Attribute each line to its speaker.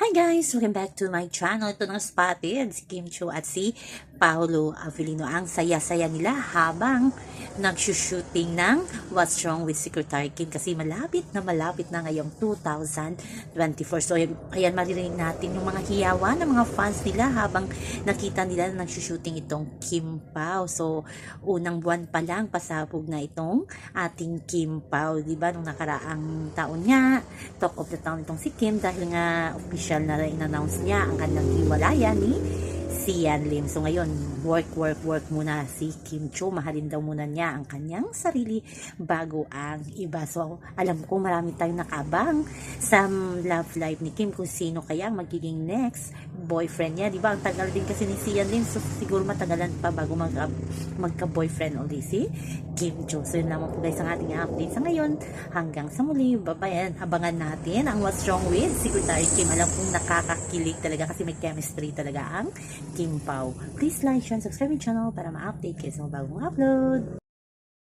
Speaker 1: Hi guys! Welcome back to my channel. Ito ng spotted, si Kim Cho at si Paolo Avelino. Ang saya-saya nila habang nagsushooting ng What's Wrong with Secretary Kim kasi malapit na malapit na ngayong 2024. So ayan maririnig natin yung mga hiyawan ng mga fans nila habang nakita nila na nagsushooting itong Kim Pao. So unang buwan pa lang pasabog na itong ating Kim Pao. Diba nung nakaraang taon nga, talk of the town itong si Kim dahil nga official na in-announce niya ang kanyang hiwalayan ni Sian Lim. So ngayon, work, work, work muna si Kim Cho. Mahalin daw muna niya ang kanyang sarili bago ang iba. So alam ko marami tayong nakabang sa love life ni Kim kung sino kaya magiging next boyfriend niya. Di ba? Ang tagal din kasi ni Sian Lim. So siguro matagalan pa bago mag, magka-boyfriend ulit si Kim Cho. So yun lamang po guys ang ating update sa ngayon. Hanggang sa muli, babayan, abangan natin ang What's Wrong with Secretary Kim. Alam kong nakakakilig talaga kasi may chemistry talaga ang Kim Pao. Please like, share, and subscribe my channel para ma-update kayo sa mga bagong upload.